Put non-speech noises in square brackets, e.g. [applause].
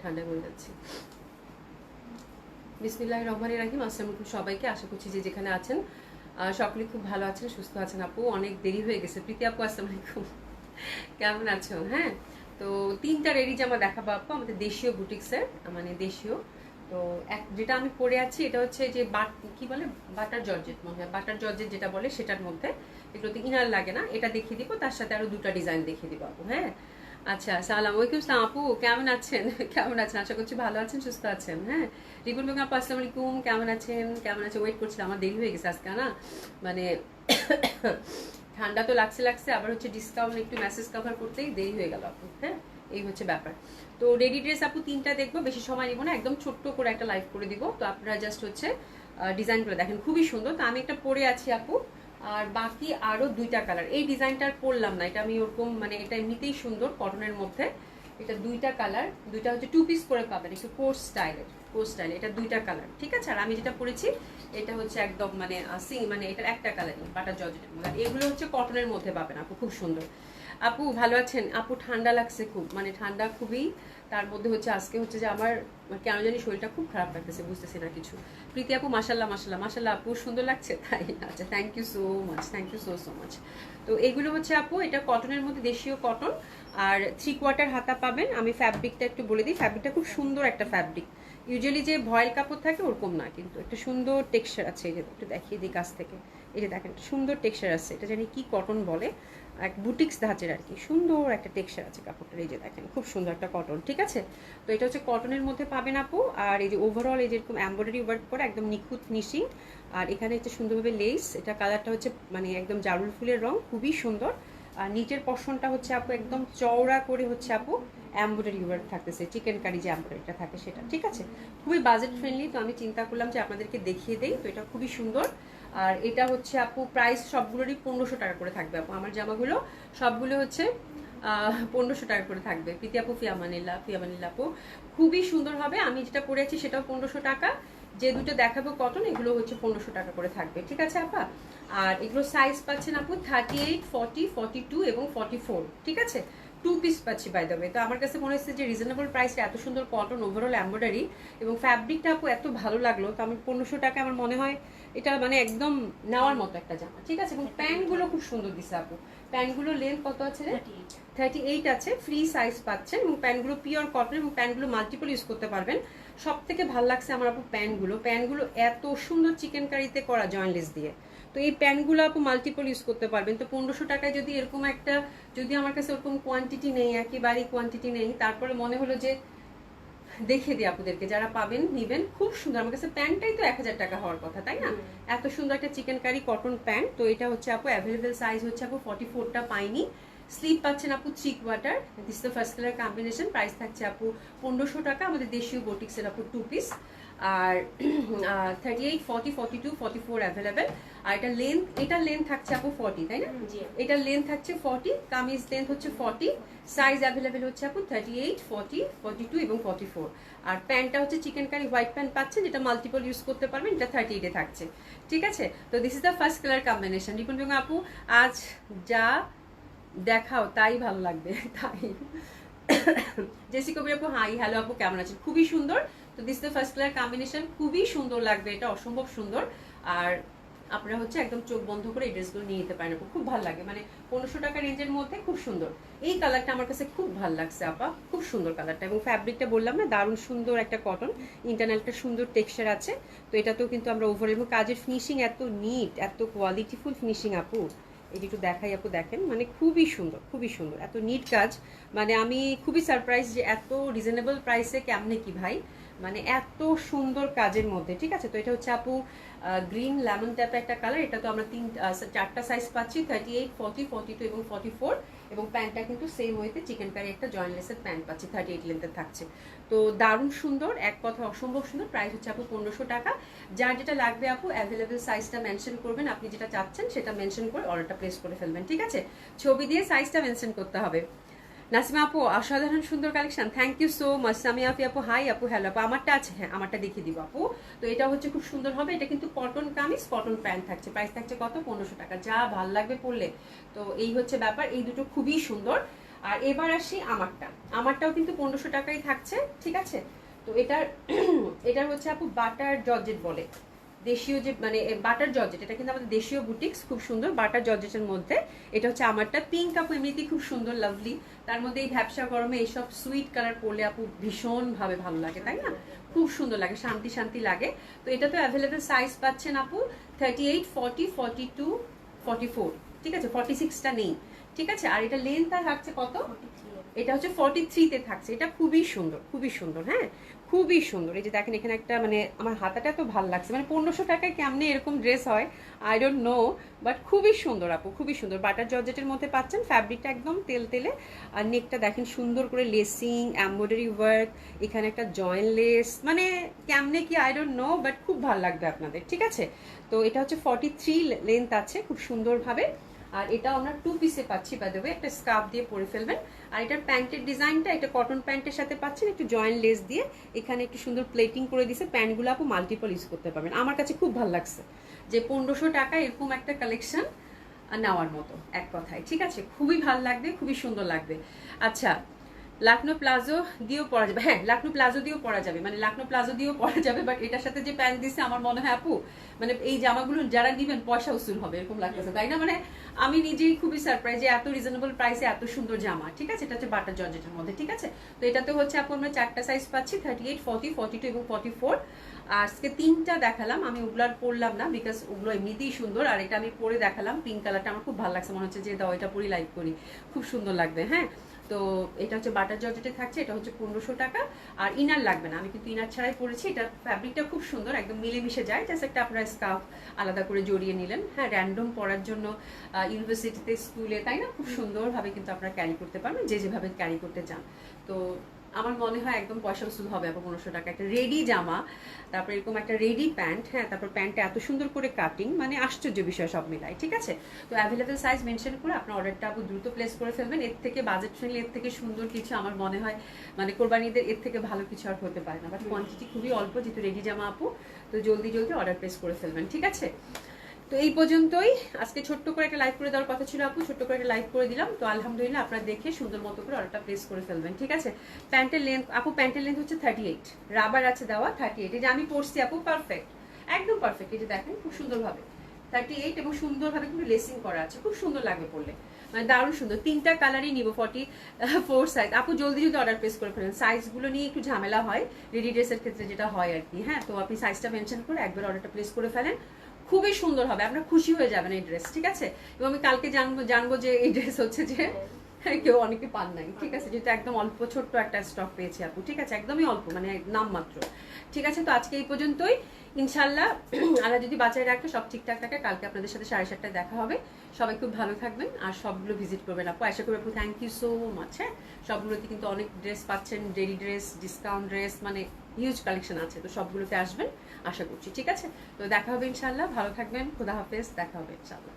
ঠান্ডা করে যাচ্ছি। বিসমিল্লাহ রহমান রাহিম, আসসালামু আলাইকুম সবাইকে। আশা করছি যে যেখানে আছেন সকলে খুব ভালো আছেন, সুস্থ আছেন। আপু, অনেক দেরি হয়ে গেছে। প্রীতি আপু, আসসালামু আলাইকুম। কেমন আছো? হ্যাঁ? তো তিনটা রেডি জামা দেখাবো আপু, আমাদের দেশীয় বুটিক্সের মানে দেশীয়। তো এক, যেটা আমি পরে আছি, এটা হচ্ছে যে বাট কি বলে? বাটার জর্জেট মনে বাটার জর্জেট যেটা বলে, সেটার মধ্যে এগুলোতে ইনার লাগে না, এটা দেখিয়ে দিব, তার সাথে আরও দুটা ডিজাইন দেখিয়ে দিব আপু হ্যাঁ? আচ্ছা সালাম ওয়ালাইকুম সালাম আপু, কেমন আছেন? [laughs] কেমন আছেন? আশা করছি ভালো আছেন, সুস্থ আছেন হ্যাঁ? রিপুল বেগম আপু, আসসালামু আলাইকুম, কেমন আছেন? কেমন আছে? ওয়েট করছিলাম, আমার দেরি হয়ে গেছে আজকে, না? মানে [coughs] ঠান্ডা তো লাগছে লাগছে, আবার হচ্ছে ডিসকাউন্ট একটু মেসেজ কভার করতেই দেরি হয়ে গেল আপু হ্যাঁ? এই হচ্ছে ব্যাপার। তো রেডি ড্রেস আপু তিনটা দেখব, বেশি সময় নিব না, একদম ছোট্ট করে একটা লাইভ করে দিব। তো আপনারা জাস্ট হচ্ছে ডিজাইন করে দেখেন। খুবই সুন্দর। তো আমি একটা পরে আছি আপু, আর বাকি আরও দুইটা কালার এই ডিজাইনটা আর পরলাম না, এটা আমি ওরকম মানে এটা এমনিতেই সুন্দর কটনের মধ্যে। এটা দুইটা কালার দুইটা হচ্ছে টু পিস করে পাবেন, একটু কোর্স স্টাইলের কোর্স স্টাইল এটা দুইটা কালার, ঠিক আছে? আর আমি যেটা পরেছি, এটা হচ্ছে একদম মানে সি মানে এটার একটা কালার বাটার জর্জেটের মধ্যে। এগুলো হচ্ছে কটনের মধ্যে পাবেন আপু, খুব সুন্দর। আপু, ভালো আছেন? আপু, ঠান্ডা লাগছে খুব মানে ঠান্ডা খুবই। তার মধ্যে হচ্ছে আজকে হচ্ছে যে আমার, কেন জানি শরীরটা খুব খারাপ লাগতেছে, বুঝতেছি না কিছু। প্রীতি আপু মাসাল্লাহ মাসাল্লাহ মাসাল্লাহ আপু, সুন্দর লাগছে? তাই আচ্ছা thank you so much thank you so so much তো এগুলো হচ্ছে আপু, এটা কটনের মধ্যে দেশীয় কটন আর থ্রি কোয়ার্টার হাতা পাবেন। আমি ফ্যাব্রিকটা একটু বলে দিই ফ্যাব্রিকটা খুব সুন্দর একটা ফ্যাব্রিক ইউজুয়ালি যে ভয়েল কাপড় থাকে ওরকম না, কিন্তু একটা সুন্দর টেক্সচার আছে, এই যে একটু দেখিয়ে দিই কাছ থেকে। এই যে দেখেন, সুন্দর টেক্সচার আছে। এটা জানি কি কটন বলে? এক বুটিক্স ধাঁচের আর কি। সুন্দর একটা টেক্সচার আছে কাপড়টার, এই যে দেখেন, খুব সুন্দর একটা কটন ঠিক আছে? তো এটা হচ্ছে কটনের মধ্যে পাবেন আপু, আর এই যে ওভারঅল এই যেরকম এমব্রয়ডারি ওয়ার্ক করে, একদম নিখুঁত ফিনিশিং আর এখানে হচ্ছে সুন্দরভাবে লেস এটা কালারটা হচ্ছে মানে একদম জারুল ফুলের রং, খুবই সুন্দর। আর নিচের পশনটা হচ্ছে আপু, একদম চওড়া করে হচ্ছে আপু এমব্রয়ডারি ওয়ার্ক থাকতেছে, চিকেন কারি যে এমব্রয়ডারিটা থাকে সেটা, ঠিক আছে? খুবই বাজেট ফ্রেন্ডলি তো আমি চিন্তা করলাম যে আপনাদেরকে দেখিয়ে দেই, তো এটা খুবই সুন্দর। আর এটা হচ্ছে আপু প্রাইস সবগুলোরই পনেরোশো টাকা করে থাকবে আপু। আমার জামাগুলো সবগুলো হচ্ছে পনেরোশো টাকা করে থাকবে। প্রীতি আপু ফিয়ামানিল্লা ফিয়ামানিল্লা আপু। খুবই সুন্দর হবে। আমি যেটা পরে আছি সেটাও পনেরোশো টাকা। যে দুটো দেখাবো কটন এগুলো হচ্ছে পনেরোশো টাকা করে থাকবে। ঠিক আছে আপা? আর এগুলো সাইজ পাচ্ছেন আপু thirty eight forty forty two এবং ফর্টি ফোর ঠিক আছে? টু পিস পাচ্ছি বাই দ্য তো আমার কাছে মনে হচ্ছে যে রিজনেবল প্রাইসে এত সুন্দর কটন ওভারঅল এম্ব্রয়ডারি এবং ফ্যাব্রিকটা আপু এত ভালো লাগল। তো আমি পনেরোশো টাকা আমার মনে হয় এটা মানে একদম নেওয়ার মতো একটা জামা। ঠিক আছে? এবং প্যান্টগুলো খুব সুন্দর দিছে আপু। প্যান্টগুলো লেন্থ কত আছে থার্টি এইট আছে ফ্রি সাইজ পাচ্ছেন এবং প্যান্টগুলো পিওর কটন এবং প্যান্টগুলো মাল্টিপল ইউজ করতে পারবেন। সব থেকে ভালো লাগছে আমার আপু প্যান্টগুলো প্যান্টগুলো এত সুন্দর চিকেন কারিতে করা জয়েন্টলেস দিয়ে। তো এই প্যান্টগুলো আপু মাল্টিপল ইউজ করতে পারবেন। তো পনেরোশো টাকায় যদি এরকম একটা যদি আমার কাছে ওরকম কোয়ান্টিটি নেই একেবারেই কোয়ান্টিটি নেই তারপরে মনে হলো যে দেখে দিই আপুদেরকে যারা পাবেন নিবেন খুব সুন্দর। আমার কাছে প্যান্টটাই তো এক হাজার টাকা হওয়ার কথা তাই না? এত সুন্দর একটা চিকেন কারি কটন প্যান্ট তো এটা হচ্ছে আপু অ্যাভেলেবেল সাইজ হচ্ছে আপু ফর্টি ফোরটা পাইনি। স্লিপ পাচ্ছেন আপু চিক water this the first colour combination price থাকছে আপু পনেরোশো টাকা। আমাদের দেশীয় বোটিক্সের আপু টু পিস আর thirty eight forty forty two forty four available আর এটা লেন্থ এটা লেন্থ থাকছে আপু ফর্টি তাই না? এটার লেন্থ থাকছে ফর্টি কামিজ লেন্থ হচ্ছে ফর্টি সাইজ অ্যাভেলেবেল হচ্ছে আপু thirty eight forty forty two এবং ফর্টি ফোর আর প্যান্টটা হচ্ছে চিকেন কারি হোয়াইট প্যান্ট পাচ্ছেন যেটা মাল্টিপল ইউজ করতে পারবেন এটা থার্টি এইটে থাকছে। ঠিক আছে? তো this is the first colour combination Ripon আপু আজ যা দেখাও, তাই ভালো লাগবে, তাই। জেসি কবির আপু, হাই, হ্যালো আপু, কেমন আছেন? খুবই সুন্দর। তো this the first colour combination খুবই সুন্দর লাগবে, এটা অসম্ভব সুন্দর। আর আপনারা হচ্ছে একদম চোখ বন্ধ করে এই ড্রেসগুলো নিয়ে নিতে পারেন আপু, খুব ভালো লাগে। মানে পনেরোশো টাকা রেঞ্জের মধ্যে খুব সুন্দর। এই কালারটা আমার কাছে খুব ভালো লাগছে আপা, খুব সুন্দর কালারটা। এবং ফ্যাব্রিকটা বললাম না, দারুণ সুন্দর একটা কটন ইন্টারনালটা সুন্দর টেক্সচার আছে। তো এটাতেও কিন্তু আমরা ওভার এবং কাজের ফিনিশিং এত নিট এত কোয়ালিটিফুল ফিনিশিং আপু। এই একটু দেখাই আপু, দেখেন। মানে খুবই সুন্দর খুবই সুন্দর। এত নিট কাজ। মানে আমি খুবই সারপ্রাইজ যে এত রিজনেবল প্রাইসে কেমনে কি ভাই? মানে এত সুন্দর কাজের মধ্যে, ঠিক আছে? তো এটা হচ্ছে আপু গ্রিন লেমন ট্যাপে একটা কালার এটা তো আমরা তিন চারটা সাইজ পাচ্ছি thirty eight forty forty two এবং ফর্টি ফোর এবং প্যান্টটা কিন্তু সেম ওয়েতে চিকেন প্যারি একটা জয়েন্টলেসের প্যান্ট পাচ্ছি থার্টি এইট লেন্থের থাকছে। তো দারুণ সুন্দর, এক কথা অসম্ভব সুন্দর প্রাইস হচ্ছে আপু পনেরোশো টাকা। যার যেটা লাগবে আপু অ্যাভেলেবেল সাইজটা মেনশন করবেন, আপনি যেটা চাচ্ছেন সেটা মেনশন করে অর্ডারটা প্লেস করে ফেলবেন, ঠিক আছে? ছবি দিয়ে সাইজটা মেনশন করতে হবে। নাসিমা আপু, অসাধারণ সুন্দর collection thank you so much Sami আপি, আপু হাই আপু হ্যালো আপু, আমারটা আছে হ্যাঁ আমারটা দেখিয়ে দিব আপু। তো এটা হচ্ছে খুব সুন্দর হবে। এটা কিন্তু কটন কামিজ কটন প্যান্ট থাকছে। প্রাইস থাকছে কত? পনেরোশো টাকা। যা ভালো লাগবে পড়লে তো এই হচ্ছে ব্যাপার। এই দুটো খুবই সুন্দর। আর এবার আসি আমারটা। আমারটাও কিন্তু পনেরোশো টাকাই থাকছে, ঠিক আছে? তো এটার [clears throat] এটার হচ্ছে আপু বাটার জর্জেট বলে। দেশীয় যে মানে বাটার জর্জেট এটা কিন্তু আমাদের দেশীয় বুটিক্স খুব সুন্দর। বাটার জর্জেটের মধ্যে এটা হচ্ছে আমারটা। পিঙ্ক আপু এমনিতেই খুব সুন্দর লাভলি তার মধ্যে এই ভ্যাবসা গরমে এইসব সুইট কালার পরলে আপু ভীষণভাবে ভালো লাগে তাই না? খুব সুন্দর লাগে শান্তি শান্তি লাগে। তো এটা তো অ্যাভেলেবেল সাইজ পাচ্ছেন আপু thirty eight forty forty two forty four ঠিক আছে? ফর্টি সিক্সটা নেই। ঠিক আছে? আর এটা লেন্থ আর থাকছে কত? এটা হচ্ছে ফর্টি থ্রিতে থাকছে। এটা খুবই সুন্দর খুবই সুন্দর হ্যাঁ? খুবই সুন্দর। এই যে দেখেন, এখানে একটা মানে আমার হাতাটা এত ভালো লাগছে। মানে পনেরোশো টাকায় কেমনে এরকম ড্রেস হয় আই ডোন্ট নো বাট খুবই সুন্দর আপু, খুবই সুন্দর। বাটার জর্জেটের মধ্যে পাচ্ছেন ফ্যাব্রিকটা একদম তেল তেলে। আর নেকটা দেখেন সুন্দর করে লেসিং এম্ব্রয়ডারি ওয়ার্ক এখানে একটা জয়েন লেস মানে কেমনে কি আই ডোন্ট নো বাট খুব ভালো লাগবে আপনাদের, ঠিক আছে? তো এটা হচ্ছে ফর্টি থ্রি লেন্থ আছে, খুব সুন্দরভাবে। আর এটা আমরা টু পিসে পাচ্ছি বাই দেবে একটা স্কার্ফ দিয়ে পরে ফেলবেন। আর এটার প্যান্টের ডিজাইনটা, এটা কটন প্যান্টের সাথে পাচ্ছেন, একটু জয়েন্ট লেস দিয়ে। এখানে একটু সুন্দর প্লেটিং করে দিয়েছে প্যান্টগুলো আপু মাল্টিপল ইউজ করতে পারবেন। আমার কাছে খুব ভালো লাগছে যে পনেরোশো টাকা এরকম একটা কালেকশন নেওয়ার মতো, এক কথায়। ঠিক আছে? খুবই ভালো লাগবে, খুবই সুন্দর লাগবে। আচ্ছা লাকনো প্লাজো দিয়েও পরা যাবে। হ্যাঁ লাকনো প্লাজো দিয়েও পরা যাবে। মানে লাকনো প্লাজো দিয়েও পরা যাবে বাট এটার সাথে যে প্যান্ট দিছে, আমার মনে হয় আপু মানে এই জামাগুলো যারা নিবেন, পয়সা উসুল হবে, এরকম লাগতেছে, তাই না? মানে আমি নিজেই খুবই সারপ্রাইজ যে এত রিজনেবল প্রাইসে এত সুন্দর জামা, ঠিক আছে? এটা হচ্ছে বাটার জর্জেটের মধ্যে, ঠিক আছে? তো এটাতে হচ্ছে আপু আমরা চারটা সাইজ পাচ্ছি thirty eight forty forty two এবং ফর্টি ফোর আজকে তিনটা দেখালাম, আমি ওগুলো আর পরলাম না বিকজ ওগুলো এমনিতেই সুন্দর, আর এটা আমি পরে দেখালাম পিঙ্ক কালারটা আমার খুব ভালো লাগছে, মনে হচ্ছে যে দাও, এটা পরি লাইক করি। খুব সুন্দর লাগবে হ্যাঁ? তো এটা হচ্ছে বাটার জর্জেটে থাকছে, এটা হচ্ছে পনেরোশো টাকা। আর ইনার লাগবে না, আমি কিন্তু ইনার ছাড়াই পরেছি, এটা ফ্যাব্রিকটা খুব সুন্দর, একদম মিলেমিশে যায় জাস্ট একটা আপনার স্কার্ফ আলাদা করে জড়িয়ে নিলেন। হ্যাঁ র্যান্ডম পরার জন্য ইউনিভার্সিটিতে স্কুলে তাই না? খুব সুন্দরভাবে কিন্তু আপনারা ক্যারি করতে পারবেন, যে যেভাবে ক্যারি করতে চান। তো আমার মনে হয় একদম পয়সা উসুল হবে আবার পনেরোশো টাকা। একটা রেডি জামা তারপর এরকম একটা রেডি প্যান্ট হ্যাঁ তারপর প্যান্টটা এত সুন্দর করে কাটিং মানে আশ্চর্য বিষয় সব মিলাই ঠিক আছে? তো অ্যাভেলেবেল সাইজ মেনশন করে আপনার অর্ডারটা আপু দ্রুত প্লেস করে ফেলবেন। এর থেকে বাজেট ফ্রেন্ডলি এর থেকে সুন্দর কিছু আমার মনে হয় মানে কোরবানিদের এর থেকে ভালো কিছু আর হতে পারে না। বাট কোয়ান্টিটি খুবই অল্প যেহেতু রেডি জামা আপু তো জলদি জলদি অর্ডার প্লেস করে ফেলবেন ঠিক আছে? তো এই পর্যন্তই। আজকে ছোট্ট করে একটা লাইভ করে দেওয়ার কথা ছিল আপু, ছোট্ট করে একটা লাইভ করে দিলাম। তো আলহামদুলিল্লাহ আপনারা দেখে সুন্দর মতো করে অর্ডারটা প্লেস করে ফেলবেন, ঠিক আছে? প্যান্টের লেন্থ আপু প্যান্টের লেন্থ হচ্ছে থার্টি এইট রাবার আছে দেওয়া থার্টি এইট এই যে আমি পড়ছি আপু পারফেক্ট একদম পারফেক্ট এই যে দেখেন, খুব সুন্দরভাবে। থার্টি এইট এবং সুন্দরভাবে কিন্তু লেসিং করা আছে। খুব সুন্দর লাগবে পড়লে মানে দারুণ সুন্দর। তিনটা কালারই নিব ফর্টি ফোর সাইজ আপু, জলদি যদি অর্ডার প্লেস করে ফেলেন। সাইজগুলো নিয়ে একটু ঝামেলা হয়। রেডি ড্রেসের ক্ষেত্রে যেটা হয় আর কি হ্যাঁ? তো আপনি সাইজটা মেনশন করে একবার অর্ডারটা প্লেস করে ফেলেন। খুবই সুন্দর হবে, আপনার খুশি হয়ে যাবেন এই ড্রেস ঠিক আছে? এবং আমি কালকে জানব জানব যে এই ড্রেস হচ্ছে যে [laughs] কেউ অনেকে পান নাই, ঠিক আছে? যেটা একদম অল্প, ছোট্ট একটা স্টক পেয়েছি আপু, ঠিক আছে? একদমই অল্প মানে নাম মাত্র, ঠিক আছে? তো আজকে এই পর্যন্তই ইনশাল্লাহ [clears throat] আল্লাহ যদি বাঁচায় রাখে, সব ঠিকঠাক থাকে, কালকে আপনাদের সাথে সাড়ে সাতটায় দেখা হবে। সবাই খুব ভালো থাকবেন, আর সবগুলো ভিজিট করবেন আপু। আশা করি আপু থ্যাংক ইউ সো মাচ হ্যাঁ? সবগুলোতে কিন্তু অনেক ড্রেস পাচ্ছেন ডেলি ড্রেস ডিসকাউন্ট ড্রেস মানে হিউজ কালেকশন আছে, তো সবগুলোতে আসবেন, আশা করছি, ঠিক আছে? তো দেখা হবে ইনশাল্লাহ ভালো থাকবেন, খুদা হাফেজ, দেখা হবে ইনশাল্লাহ